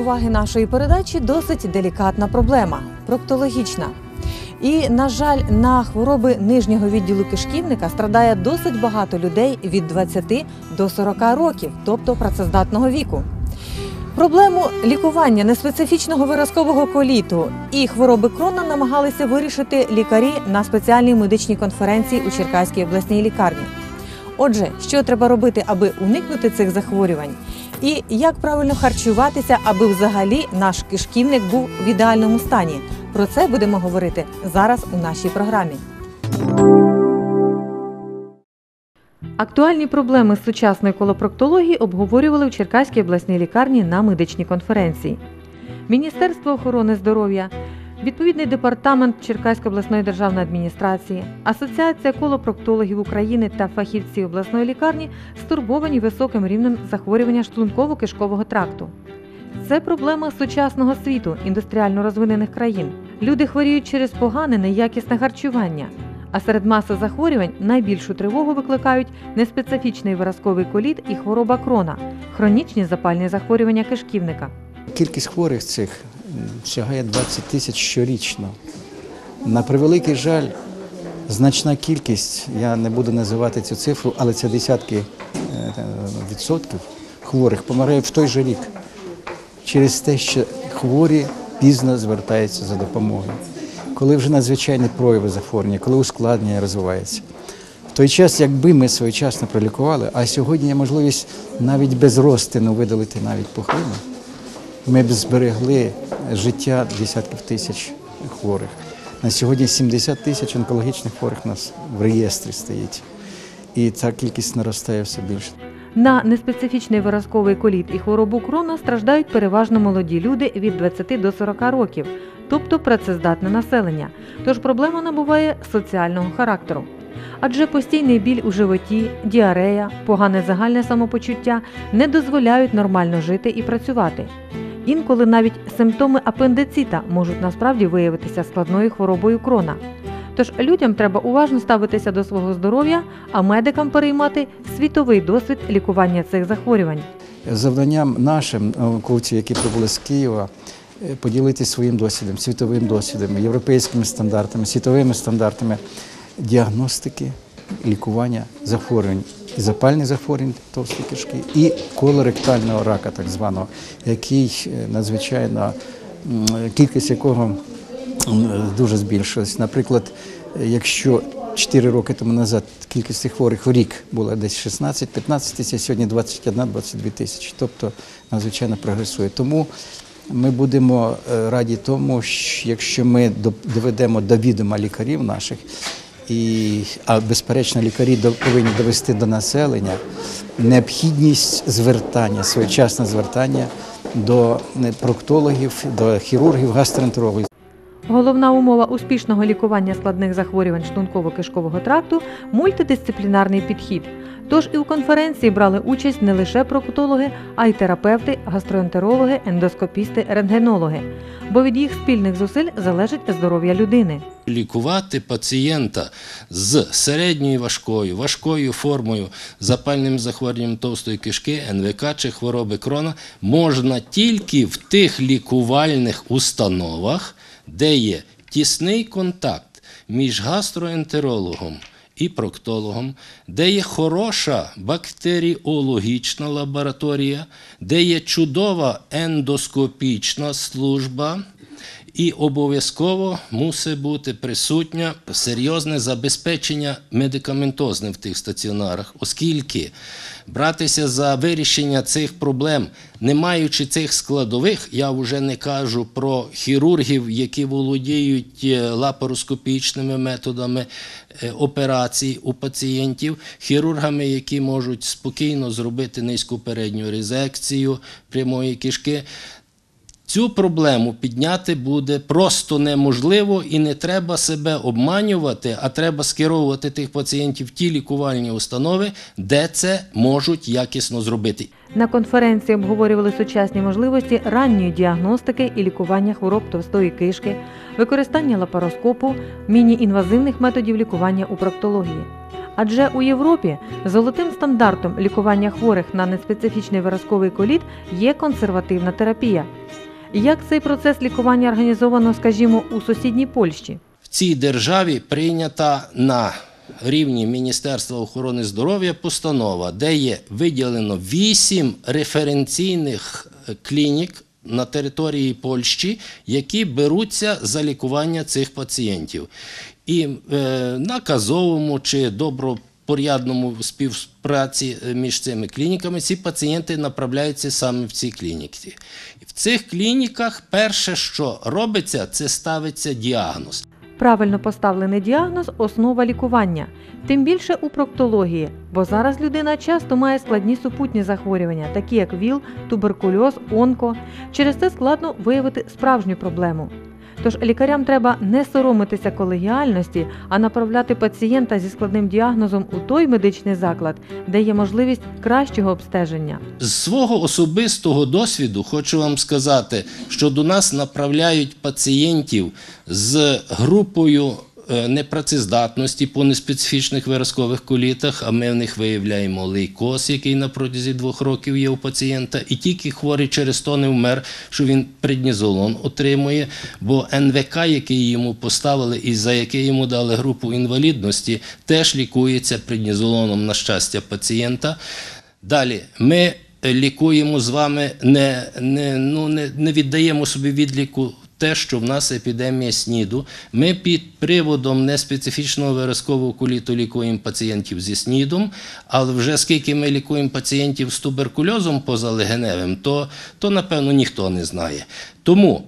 Уваги нашої передачі досить делікатна проблема проктологічна. І, на жаль, на хвороби нижнього відділу кишківника страдає досить багато людей від 20 до 40 років, тобто працездатного віку. Проблему лікування неспецифічного виразкового коліту і хвороби крона намагалися вирішити лікарі на спеціальній медичній конференції у Черкаській обласній лікарні. Отже, що треба робити, аби уникнути цих захворювань, і як правильно харчуватися, аби взагалі наш кишківник був в ідеальному стані. Про це будемо говорити зараз у нашій програмі. Актуальні проблеми з сучасної колопроктології обговорювали в Черкаській обласній лікарні на медичній конференції. Міністерство охорони здоров'я, відповідний департамент Черкаської обласної державної адміністрації, Асоціація колопроктологів України та фахівці обласної лікарні стурбовані високим рівнем захворювання шлунково-кишкового тракту. Це проблема сучасного світу, індустріально розвинених країн. Люди хворіють через погане неякісне харчування. А серед маси захворювань найбільшу тривогу викликають неспецифічний виразковий коліт і хвороба крона, хронічні запальні захворювання кишківника. Кількість хворих цих сягає 20 тисяч щорічно. На превеликий жаль, значна кількість, я не буду називати цю цифру, але це десятки е, відсотків хворих помирає в той же рік через те, що хворі пізно звертаються за допомогою. Коли вже надзвичайні прояви захворювання, коли ускладнення розвивається. В той час, якби ми своєчасно пролікували, а сьогодні є можливість навіть без розтину видалити навіть пухлину, ми б зберегли життя десятків тисяч хворих. На сьогодні 70 тисяч онкологічних хворих у нас в реєстрі стоїть. І ця кількість наростає все більше. На неспецифічний виразковий коліт і хворобу крона страждають переважно молоді люди від 20 до 40 років, тобто працездатне населення. Тож проблема набуває соціального характеру. Адже постійний біль у животі, діарея, погане загальне самопочуття не дозволяють нормально жити і працювати. Інколи навіть симптоми апендицита можуть насправді виявитися складною хворобою крона. Тож людям треба уважно ставитися до свого здоров'я, а медикам переймати світовий досвід лікування цих захворювань. Завданням нашим науковців, які прибули з Києва, е, поділитися своїм досвідом, світовим досвідом, європейськими стандартами, світовими стандартами діагностики, лікування захворювань, і запальних захворювань товстої кишки, і колоректального рака, так званого, який е, надзвичайно кількість якого дуже збільшилась. Наприклад, якщо 4 роки тому назад кількість цих хворих в рік була десь 16-15 тисяч, сьогодні 21-22 тисячі, тобто надзвичайно прогресує. Тому ми будемо е, раді тому, що якщо ми до- доведемо до відома лікарів наших, і, а безперечно, лікарі повинні довести до населення необхідність звертання, своєчасне звертання до е, проктологів, до хірургів, гастроентерологів. Головна умова успішного лікування складних захворювань шлунково-кишкового тракту мультидисциплінарний підхід. Тож і у конференції брали участь не лише проктологи, а й терапевти, гастроентерологи, ендоскопісти, рентгенологи. Бо від їх спільних зусиль залежить здоров'я людини. Лікувати пацієнта з середньою важкою, важкою формою, запальним захворюванням товстої кишки, НВК чи хвороби крона можна тільки в тих лікувальних установах, де є тісний контакт між гастроентерологом і проктологом, де є хороша бактеріологічна лабораторія, де є чудова ендоскопічна служба. І обов'язково мусить бути присутнє серйозне забезпечення медикаментозне в тих стаціонарах, оскільки братися за вирішення цих проблем, не маючи цих складових, я вже не кажу про хірургів, які володіють е, лапароскопічними методами операцій у пацієнтів, хірургами, які можуть спокійно зробити низьку передню резекцію прямої кишки. Цю проблему підняти буде просто неможливо і не треба себе обманювати, а треба скеровувати тих пацієнтів в ті лікувальні установи, де це можуть якісно зробити. На конференції обговорювали сучасні можливості ранньої діагностики і лікування хвороб товстої кишки, використання лапароскопу, міні-інвазивних методів лікування у проктології. Адже у Європі золотим стандартом лікування хворих на неспецифічний виразковий коліт є консервативна терапія. Як цей процес лікування організовано, скажімо, у сусідній Польщі? В цій державі прийнята на рівні Міністерства охорони здоров'я постанова, де є виділено 8 референційних е, клінік на території Польщі, які беруться за лікування цих пацієнтів. І е, на казовому чи добропорядному співпраці е, між цими клініками ці пацієнти направляються саме в ці клініки. В цих клініках перше, що робиться, це ставиться діагноз. Правильно поставлений діагноз основа лікування, тим більше у проктології, бо зараз людина часто має складні супутні захворювання, такі як ВІЛ, туберкульоз, онко. Через це складно виявити справжню проблему. Тож лікарям треба не соромитися колегіальності, а направляти пацієнта зі складним діагнозом у той медичний заклад, де є можливість кращого обстеження. З свого особистого досвіду хочу вам сказати, що до нас направляють пацієнтів з групою непрацездатності по неспецифічних виразкових колітах, а ми в них виявляємо лейкоз, який на протязі двох років є у пацієнта, і тільки хворий через то не вмер, що він преднізолон отримує, бо НВК, який йому поставили і за який йому дали групу інвалідності, теж лікується преднізолоном на щастя пацієнта. Далі ми лікуємо з вами, не, не, ну, не, не віддаємо собі відліку те, що в нас епідемія СНІДу. Ми під приводом неспецифічного виразкового коліту лікуємо пацієнтів зі СНІДом, але вже скільки ми лікуємо пацієнтів з туберкульозом позалегеневим, то, то напевно ніхто не знає. Тому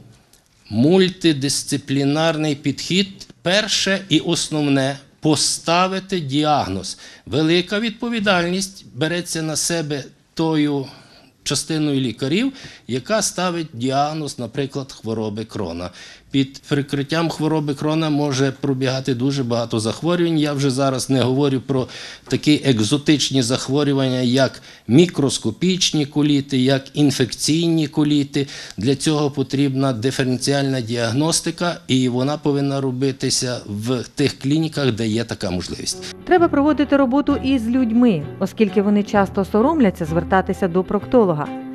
мультидисциплінарний підхід перше і основне поставити діагноз. Велика відповідальність береться на себе тою частиною лікарів, яка ставить діагноз, наприклад, хвороби крона. Під прикриттям хвороби крона може пробігати дуже багато захворювань. Я вже зараз не говорю про такі екзотичні захворювання, як мікроскопічні коліти, як інфекційні коліти. Для цього потрібна диференціальна діагностика, і вона повинна робитися в тих клініках, де є така можливість. Треба проводити роботу із людьми, оскільки вони часто соромляться звертатися до проктолога.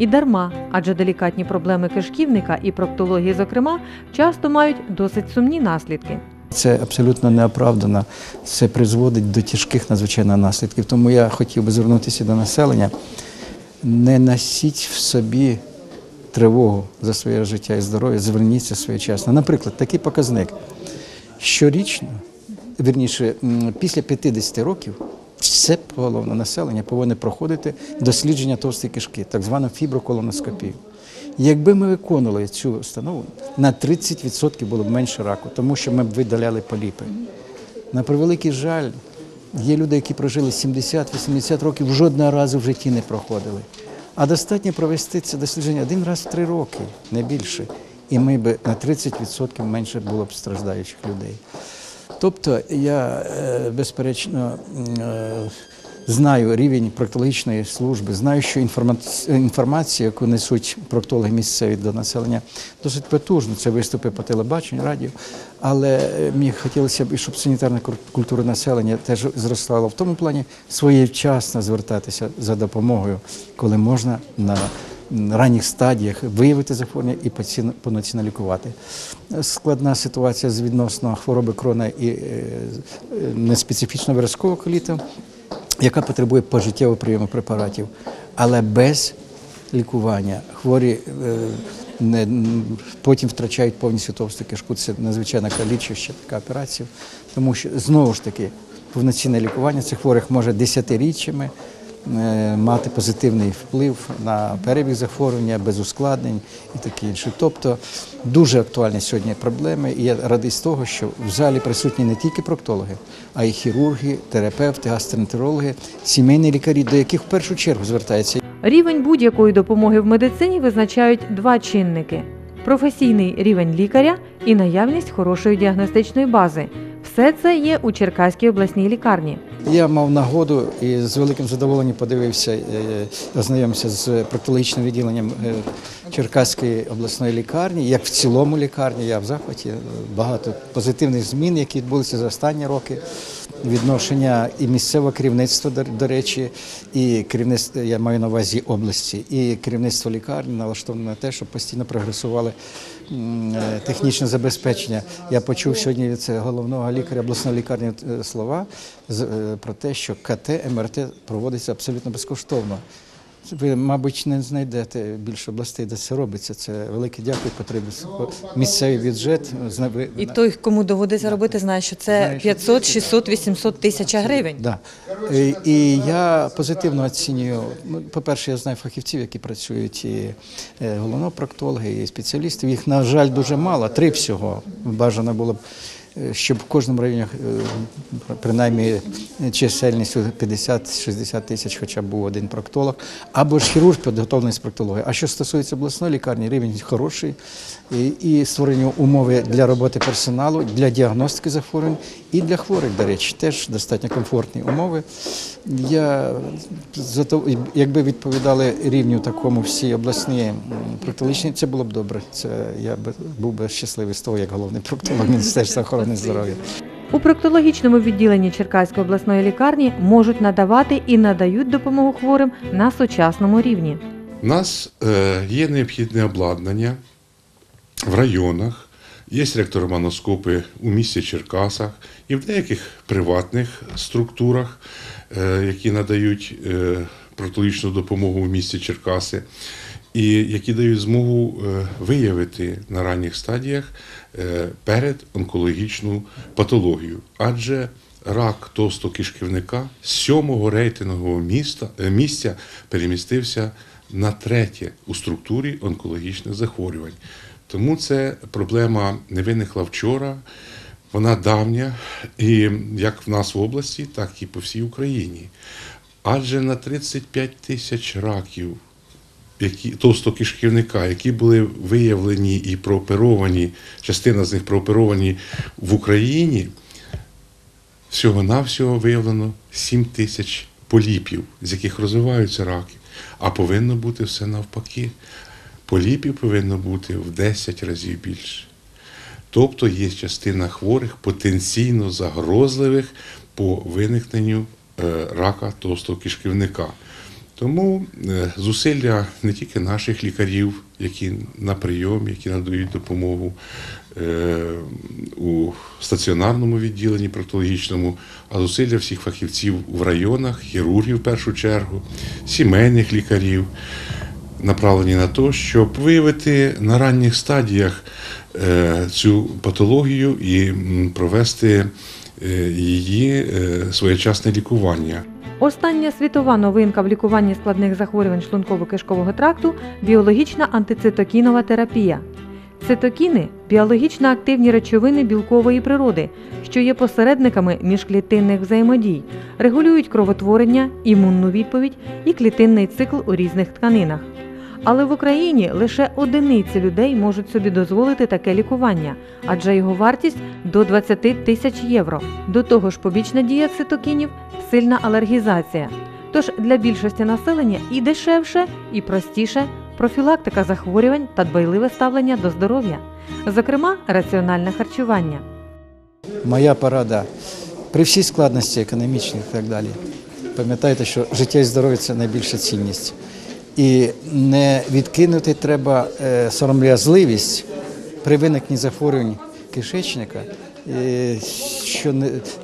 І дарма, адже делікатні проблеми кишківника і проктології, зокрема, часто мають досить сумні наслідки. Це абсолютно неоправдано. Це призводить до тяжких надзвичайно наслідків. Тому я хотів би звернутися до населення. Не носіть в собі тривогу за своє життя і здоров'я, зверніться своєчасно. Наприклад, такий показник. Щорічно, вірніше, після 50 років, все головне населення повинно проходити дослідження товстої кишки, так звану фіброколоноскопію. Якби ми виконували цю установу, на 30% було б менше раку, тому що ми б видаляли поліпи. На превеликий жаль, є люди, які прожили 70-80 років, жодного разу в житті не проходили. А достатньо провести це дослідження один раз в три роки, не більше. І ми б на 30% менше було б страждаючих людей. Тобто я, е, безперечно, е, знаю рівень проктологічної служби, знаю, що інформац- інформація, яку несуть проктологи місцеві до населення, досить потужна. Це виступи по телебаченню, радіо. Але е, мені хотілося б, щоб санітарна культура населення теж зростала в тому плані своєчасно звертатися за допомогою, коли можна на ранніх стадіях виявити захворювання і повноцінно лікувати. Складна ситуація з відносно хвороби крона і е, е, виразкового коліта, яка потребує пожиттєвого прийому препаратів, але без лікування хворі е, не, потім втрачають повністю товсту кишку. Це надзвичайно калічуща така операція, тому що знову ж таки повноцінне лікування цих хворих може десятиріччями мати позитивний вплив на перебіг захворювання, без ускладнень і таке інше. Тобто дуже актуальні сьогодні проблеми, і я радий з того, що в залі присутні не тільки проктологи, а й хірурги, терапевти, гастроентерологи, сімейні лікарі, до яких в першу чергу звертається Рівень будь-якої допомоги в медицині визначають два чинники: професійний рівень лікаря і наявність хорошої діагностичної бази. Все це є у Черкаській обласній лікарні. Я мав нагоду і з великим задоволенням подивився, е, ознайомився з проктологічним відділенням е, Черкаської обласної лікарні, як в цілому лікарні. Я в захваті багато позитивних змін, які відбулися за останні роки. Відношення і місцевого керівництва, до, речі, і керівництво, я маю на увазі області, і керівництво лікарні налаштоване на те, щоб постійно прогресували технічне забезпечення. Я почув сьогодні від головного лікаря обласної лікарні е, слова е, про те, що КТ, МРТ проводиться абсолютно безкоштовно. Ви, мабуть, не знайдете більше областей, де це робиться. Це велике дякую, потрібно місцевий бюджет. І той, кому доводиться робити, знає, що це Знає, що 500, 600, 800 тисяч гривень. Да. І, і я позитивно оцінюю. ну, По-перше, я знаю фахівців, які працюють і е, проктологи, і спеціалістів. Їх, на жаль, дуже мало, три всього. Бажано було б, щоб в кожному районі е, принаймні чисельністю 50-60 тисяч хоча б був один проктолог, або ж хірург підготовлений з проктології. А що стосується обласної лікарні, рівень хороший і, створення умови для роботи персоналу, для діагностики захворювань і для хворих, до речі, теж достатньо комфортні умови. Я якби відповідали рівню такому всі обласні проктологічні, це було б добре. Це я би був би щасливий з того, як головний проктолог Міністерства охорони здоров'я. У проктологічному відділенні Черкаської обласної лікарні можуть надавати і надають допомогу хворим на сучасному рівні. У нас е, є необхідне обладнання в районах, є ректороманоскопи у місті Черкасах і в деяких приватних структурах, е, які надають е, протологічну допомогу в місті Черкаси, і які дають змогу е, виявити на ранніх стадіях перед онкологічну патологію. Адже рак товстокишківника з сьомого рейтингового міста, місця перемістився на третє у структурі онкологічних захворювань. Тому це проблема не виникла вчора, вона давня, і як в нас в області, так і по всій Україні. Адже на 35 тисяч раків які товстокишківника, які були виявлені і прооперовані, частина з них прооперовані в Україні, всього-навсього виявлено 7 тисяч поліпів, з яких розвиваються раки. А повинно бути все навпаки. Поліпів повинно бути в 10 разів більше. Тобто є частина хворих потенційно загрозливих по виникненню е, рака товстого кишківника. Тому е, зусилля не тільки наших лікарів, які на прийомі, які надають допомогу у стаціонарному відділенні проктологічному, а зусилля всіх фахівців в районах, хірургів в першу чергу, сімейних лікарів, направлені на те, щоб виявити на ранніх стадіях е, цю патологію і провести е, її е, своєчасне лікування. Остання світова новинка в лікуванні складних захворювань шлунково-кишкового тракту біологічна антицитокінова терапія. Цитокіни біологічно активні речовини білкової природи, що є посередниками міжклітинних взаємодій, регулюють кровотворення, імунну відповідь і клітинний цикл у різних тканинах. Але в Україні лише одиниці людей можуть собі дозволити таке лікування, адже його вартість до 20 тисяч євро. До того ж, побічна дія цитокінів сильна алергізація. Тож для більшості населення і дешевше, і простіше профілактика захворювань та дбайливе ставлення до здоров'я, зокрема, раціональне харчування. Моя порада при всій складності економічних і так далі. Пам'ятайте, що життя і здоров'я це найбільша цінність. І не відкинути треба е, сором'язливість при виникненні захворювань кишечника, е, що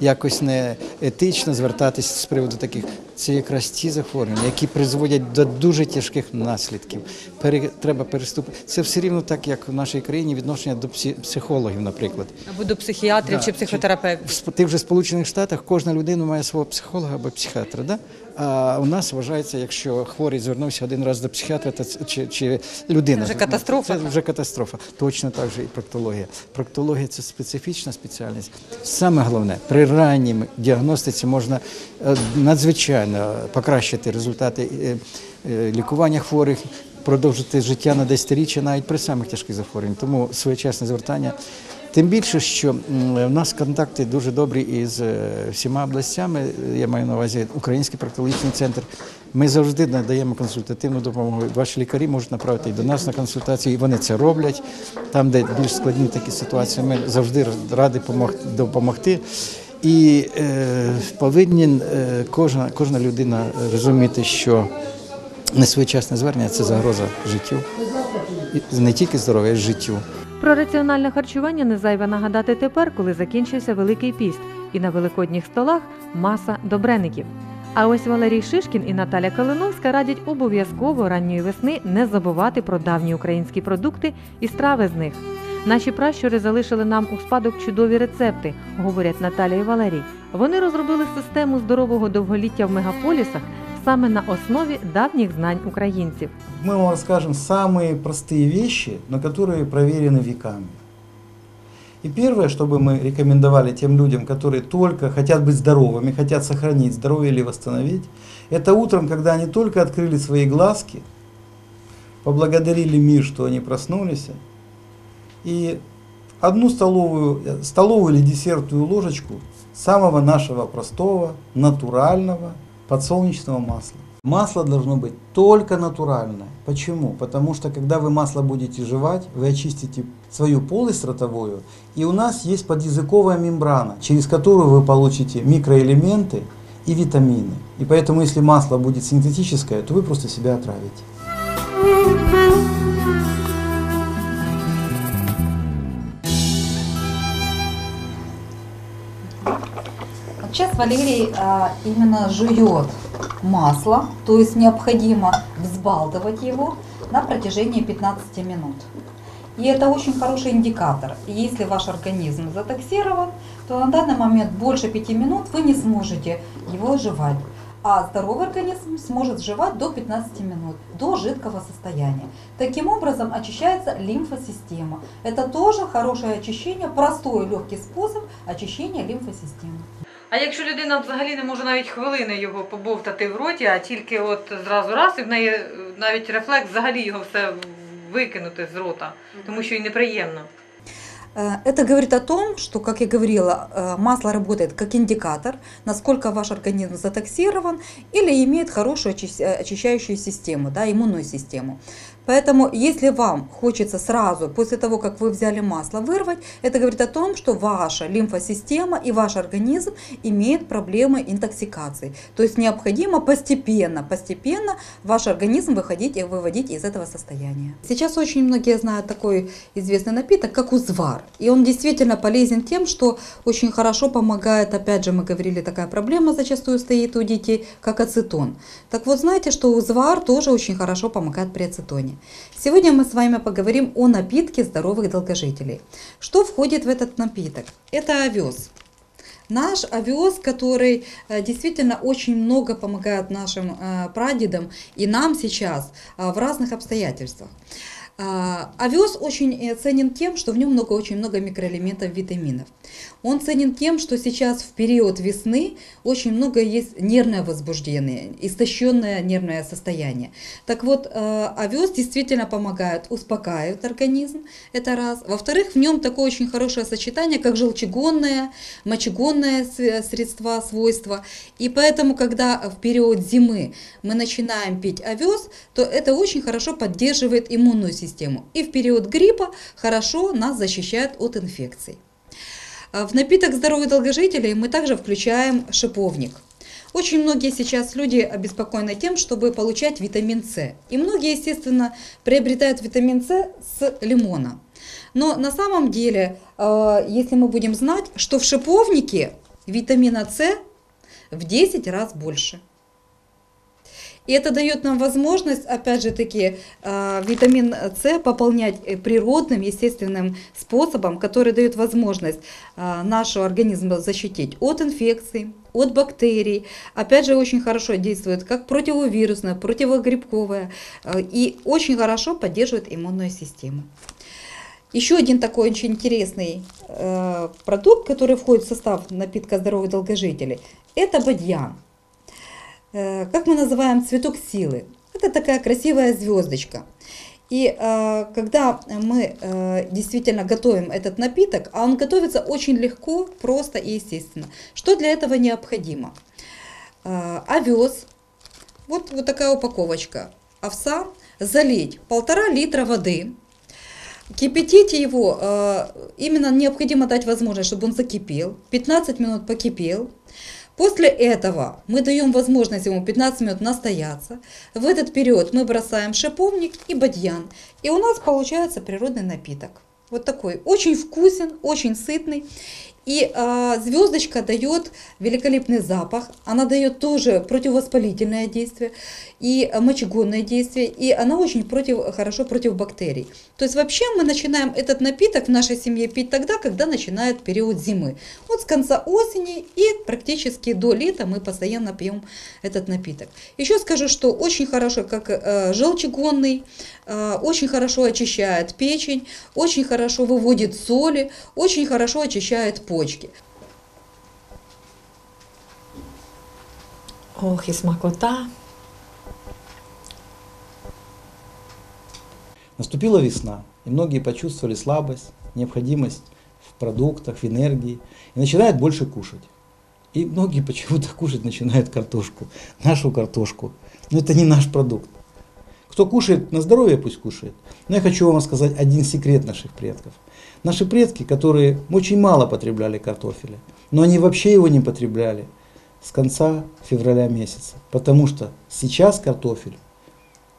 якось не етично звертатись з приводу таких. Це якраз ті захворювання, які призводять до дуже тяжких наслідків. Пере, треба переступити. Це все рівно так, як в нашій країні відношення до психологів, наприклад. Або до психіатрів Да, чи психотерапевтів. В тих же Сполучених Штатах кожна людина має свого психолога або психіатра. Да? А у нас вважається, якщо хворий звернувся один раз до психіатра, то це- чи, чи людина Це вже катастрофа. Це вже катастрофа. Точно так же і проктологія. Проктологія це специфічна спеціальність. Саме головне, при ранній діагностиці можна е, надзвичайно покращити результати е, е, лікування хворих. Продовжити життя на десятиріччя навіть при самих тяжких захворюваннях. Тому своєчасне звертання Тим більше, що в нас контакти дуже добрі із е, всіма областями. Я маю на увазі Український проктологічний центр. Ми завжди надаємо консультативну допомогу. Ваші лікарі можуть направити і до нас на консультацію, і вони це роблять. Там, де більш складні такі ситуації, ми завжди раді допомогти. І е, повинен е, кожна, кожна людина розуміти, що несвоєчасне звернення це загроза життю. І не тільки здоров'я, а й життю. Про раціональне харчування не зайве нагадати тепер, коли закінчився Великий піст, і на великодніх столах маса добреників. А ось Валерій Шишкін і Наталя Калиновська радять обов'язково ранньої весни не забувати про давні українські продукти і страви з них. Наші пращури залишили нам у спадок чудові рецепти, говорять Наталя і Валерій. Вони розробили систему здорового довголіття в мегаполісах саме на основі давніх знань українців. Мы вам расскажем самые простые вещи, но которые проверены веками. И первое, что бы мы рекомендовали тем людям, которые только хотят быть здоровыми, хотят сохранить здоровье или восстановить, это утром, когда они только открыли свои глазки, поблагодарили мир, что они проснулись, и одну столовую, э, столовую или десертную ложечку самого нашего простого, натурального подсолнечного масла. Масло должно быть только натуральное. Почему? Потому что когда вы масло будете жевать, вы очистите свою полость ротовую, и у нас есть подязыковая мембрана, через которую вы получите микроэлементы и витамины. И поэтому, если масло будет синтетическое, то вы просто себя отравите. Сейчас Валерий а, именно жует масло, то есть необходимо взбалтывать его на протяжении 15 минут. И это очень хороший индикатор. Если ваш организм затоксирован, то на данный момент больше 5 минут вы не сможете его жевать. А здоровый организм сможет жевать до 15 минут, до жидкого состояния. Таким образом очищается лимфосистема. Это тоже хорошее очищение, простой и легкий способ очищения лимфосистемы. А якщо людина взагалі не може навіть хвилини його побовтати в роті, а тільки от зразу раз, і в неї е, навіть рефлекс взагалі його все викинути з рота, тому що й неприємно. Э, Это говорит о том, что, как я говорила, э, масло работает как индикатор, насколько ваш организм затоксирован или имеет хорошую очи- э, очищающую систему, да, иммунную систему. Поэтому, если вам хочется сразу, после того, как вы взяли масло, вырвать, это говорит о том, что ваша лимфосистема и ваш организм имеет проблемы интоксикации. То есть необходимо постепенно, постепенно ваш организм выходить и выводить из этого состояния. Сейчас очень многие знают такой известный напиток, как узвар. И он действительно полезен тем, что очень хорошо помогает, опять же, мы говорили, такая проблема зачастую стоит у детей, как ацетон. Так вот, знаете, что узвар тоже очень хорошо помогает при ацетоне. Сегодня мы с вами поговорим о напитке здоровых долгожителей. Что входит в этот напиток? Это овес. Наш овес, который э, действительно очень много помогает нашим э, прадедам и нам сейчас э, в разных обстоятельствах. А, Овес очень э, ценен тем, что в нем много, очень много микроэлементов, витаминов. Он ценен тем, что сейчас в период весны очень много есть нервное возбуждение, истощенное нервное состояние. Так вот, э, овес действительно помогает, успокаивает организм, это раз. Во-вторых, в нем такое очень хорошее сочетание, как желчегонное, мочегонное с- средства, свойства. И поэтому, когда в период зимы мы начинаем пить овес, то это очень хорошо поддерживает иммунную систему. И в период гриппа хорошо нас защищает от инфекций. А В напиток здоровых долгожителей мы также включаем шиповник. Очень многие сейчас люди обеспокоены тем, чтобы получать витамин С. И многие, естественно, приобретают витамин С с лимона. Но на самом деле, э, если мы будем знать, что в шиповнике витамина С в 10 раз больше. И это дает нам возможность, опять же таки, э, витамин С пополнять э, природным, естественным способом, который дает возможность э, нашего организма защитить от инфекций, от бактерий. Опять же, очень хорошо действует как противовирусное, противогрибковое э, и очень хорошо поддерживает иммунную систему. Еще один такой очень интересный э, продукт, который входит в состав напитка здоровых долгожителей, это бадьян. Э, как мы называем цветок силы. Это такая красивая звездочка. И э, когда мы э, действительно готовим этот напиток, а он готовится очень легко, просто и естественно. Что для этого необходимо? Э, овес, вот, вот такая упаковочка овса, залить полтора литра воды, кипятить его, э, именно необходимо дать возможность, чтобы он закипел, 15 минут покипел, После этого мы даем возможность ему 15 минут настояться. В этот период мы бросаем шиповник и бадьян. И у нас получается природный напиток. Вот такой. Очень вкусен, очень сытный. И а, звездочка дает великолепный запах. Она дает тоже противовоспалительное действие и мочегонное действие. И она очень против, хорошо против бактерий. То есть вообще мы начинаем этот напиток в нашей семье пить тогда, когда начинает период зимы. Вот с конца осени и практически до лета мы постоянно пьем этот напиток. Еще скажу, что очень хорошо, как э, желчегонный, э, очень хорошо очищает печень, очень хорошо выводит соли, очень хорошо очищает почки. Ох, і смакота. Наступила весна, и многие почувствовали слабость, необходимость в продуктах, в энергии, и начинают больше кушать. И многие почему-то кушать начинают картошку, нашу картошку. Но это не наш продукт. Кто кушает на здоровье, пусть кушает. Но я хочу вам сказать один секрет наших предков. Наши предки, которые очень мало потребляли картофеля, но они вообще его не потребляли с конца февраля месяца. Потому что сейчас картофель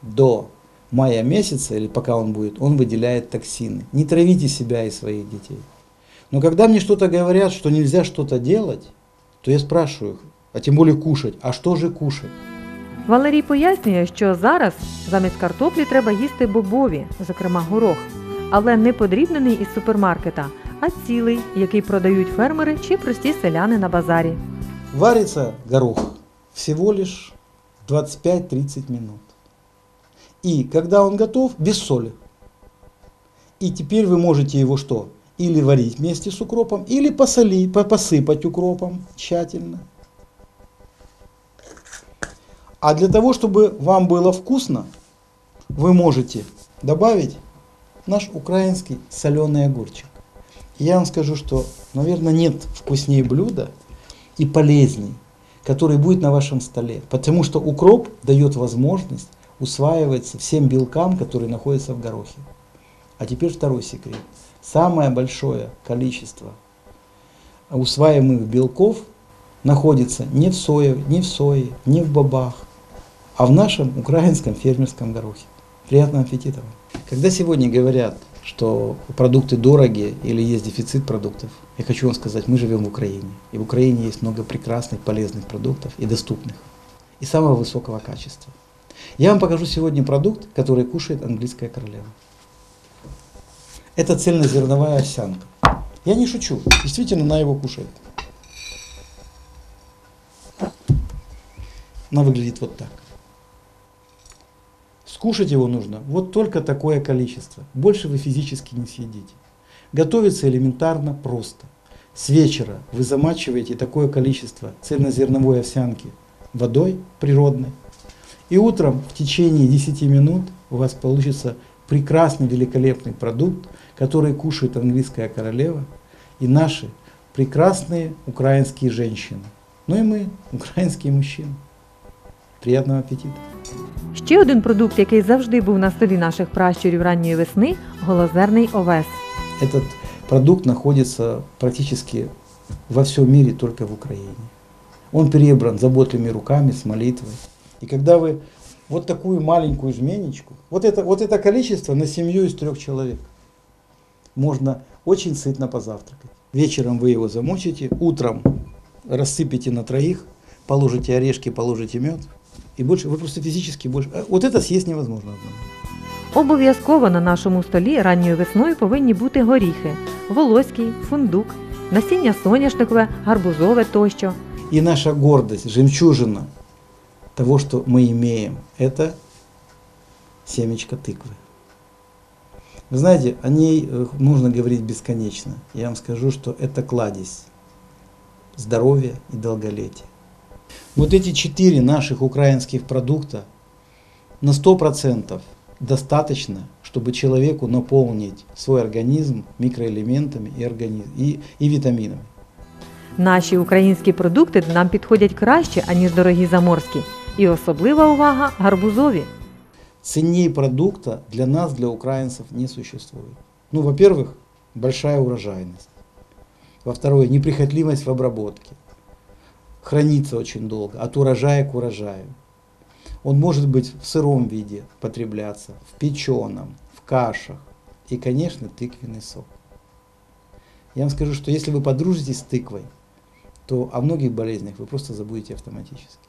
до мая месяца, или пока он будет, он выделяет токсины. Не травите себя и своих детей. Но когда мне что-то говорят, что нельзя что-то делать, то я спрашиваю их, а тем более кушать, а что же кушать? Валерій пояснює, що зараз замість картоплі треба їсти бобові, зокрема горох, але не подрібнений із супермаркета, а цілий, який продають фермери чи прості селяни на базарі. Варится горох всего лишь 25-30 минут. И когда он готов, без соли. И теперь вы можете его что? Или варить вместе с укропом, или посолить, по- посыпать укропом тщательно. А для того, чтобы вам было вкусно, вы можете добавить наш украинский соленый огурчик. Я вам скажу, что, наверное, нет вкуснее блюда и полезней, который будет на вашем столе. Потому что укроп дает возможность усваиваться всем белкам, которые находятся в горохе. А теперь второй секрет. Самое большое количество усваиваемых белков находится не в сое, не в сое, не в бобах, а в нашем украинском фермерском горохе. Приятного аппетита вам! Когда сегодня говорят, что продукты дорогие или есть дефицит продуктов, я хочу вам сказать, мы живем в Украине. И в Украине есть много прекрасных, полезных продуктов и доступных, и самого высокого качества. Я вам покажу сегодня продукт, который кушает английская королева. Это цельнозерновая овсянка. Я не шучу, действительно она его кушает. Она выглядит вот так. Скушать его нужно вот только такое количество. Больше вы физически не съедите. Готовится элементарно просто. С вечера вы замачиваете такое количество цельнозерновой овсянки водой природной. И утром в течение 10 минут у вас получится прекрасный, великолепный продукт, который кушает английская королева и наши прекрасные украинские женщины. Ну и мы, украинские мужчины. Приятного аппетита! Ще один продукт, який завжди був на столі наших пращурів ранньої весни голозерний овес. Этот продукт находится практически во всем мире только в Украине. Он перебран заботливыми руками, с молитвой. И когда вы вот такую маленькую жменечку, вот это, вот это количество на семью из трех человек, можно очень сытно позавтракать. Вечером вы его замочите, утром рассыпите на троих, положите орешки, положите мед, и больше, вы просто физически больше... а Вот это съесть невозможно одному. Обов'язково на нашому столі ранньою весною повинні бути горіхи: волоський, фундук, насіння соняшникове, гарбузове тощо. И наша гордость, жемчужина того, что мы имеем, это семечко тыквы. Вы знаете, о ней э, можно говорить бесконечно. Я вам скажу, что это кладезь здоровья и долголетия. Вот эти четыре наших украинских продукта на 100% достаточно, чтобы человеку наполнить свой организм микроэлементами и, органи- и, и витаминами. Наші українські продукти нам підходять краще, аніж дорогі заморські. І особлива увага гарбузові. Ценней продукта для нас, для украинцев, не существует. Ну, во-первых, большая урожайность. Во-вторых, неприхотливость в обработке. Хранится очень долго, от урожая к урожаю. Он может быть в сыром виде потребляться, в печеном, в кашах и, конечно, тыквенный сок. Я вам скажу, что если вы подружитесь с тыквой, то о многих болезнях вы просто забудете автоматически.